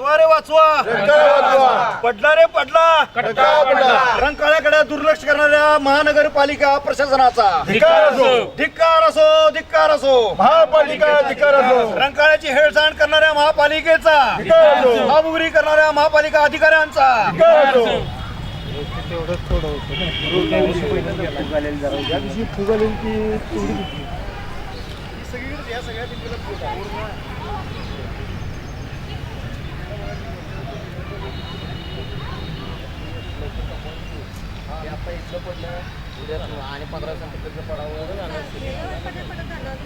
वाचवा रे वाचवा. पडला रे पडला. रंकाळ्याकडे दुर्लक्ष करणाऱ्या महानगरपालिका प्रशासनाचा. धिक्कार असो. धिक्कार असो महापालिका अधिकार असो. रंकाळ्याची हेळसांड करणाऱ्या महापालिकेचा. भाबुगरी करणाऱ्या महापालिका अधिकाऱ्यांचा.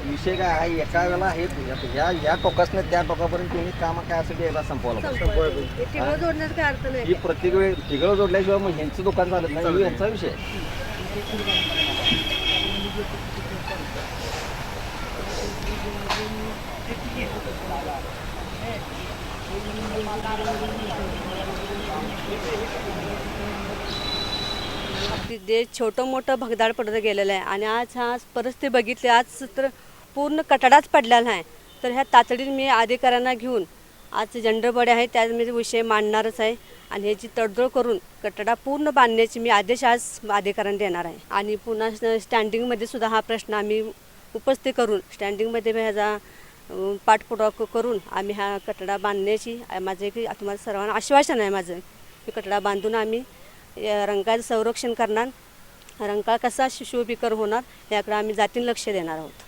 विषय काय आहे? एका वेळेला हे ह्या ह्या टोकासनं त्या टोकापर्यंत तुम्ही काम काय असं एकदा संपवलं ही प्रत्येक वेळ ठिगळ जोडल्याशिवाय मग ह्यांचं दुकान चालत नाही. यांचा विषय जे छोटं मोठं भगदाड पडत गेलेलं आहे. आणि आज हा परिस्थिती बघितली आज तर पूर्ण कटडाच पडलेला आहे. तर ह्या तातडीने मी अधिकाऱ्यांना घेऊन आज जंडरबडे आहे त्या मी विषय मांडणारच आहे. आणि ह्याची तडजोड करून कटडा पूर्ण बांधण्याची मी आदेश आज अधिकाऱ्यांना देणार आहे. आणि पुन्हा स्टँडिंगमध्ये सुद्धा हा प्रश्न आम्ही उपस्थित करून स्टँडिंगमध्ये ह्याचा पाठपुरावा करून आम्ही हा कटडा बांधण्याची माझं एक तुम्हाला सर्वांना आश्वासन आहे माझं की कटडा बांधून आम्ही या रंगाचं संरक्षण करणार. रंकाळ कसा शिशुभिकर होणार. याकडे आम्ही जातीने लक्ष देणार आहोत.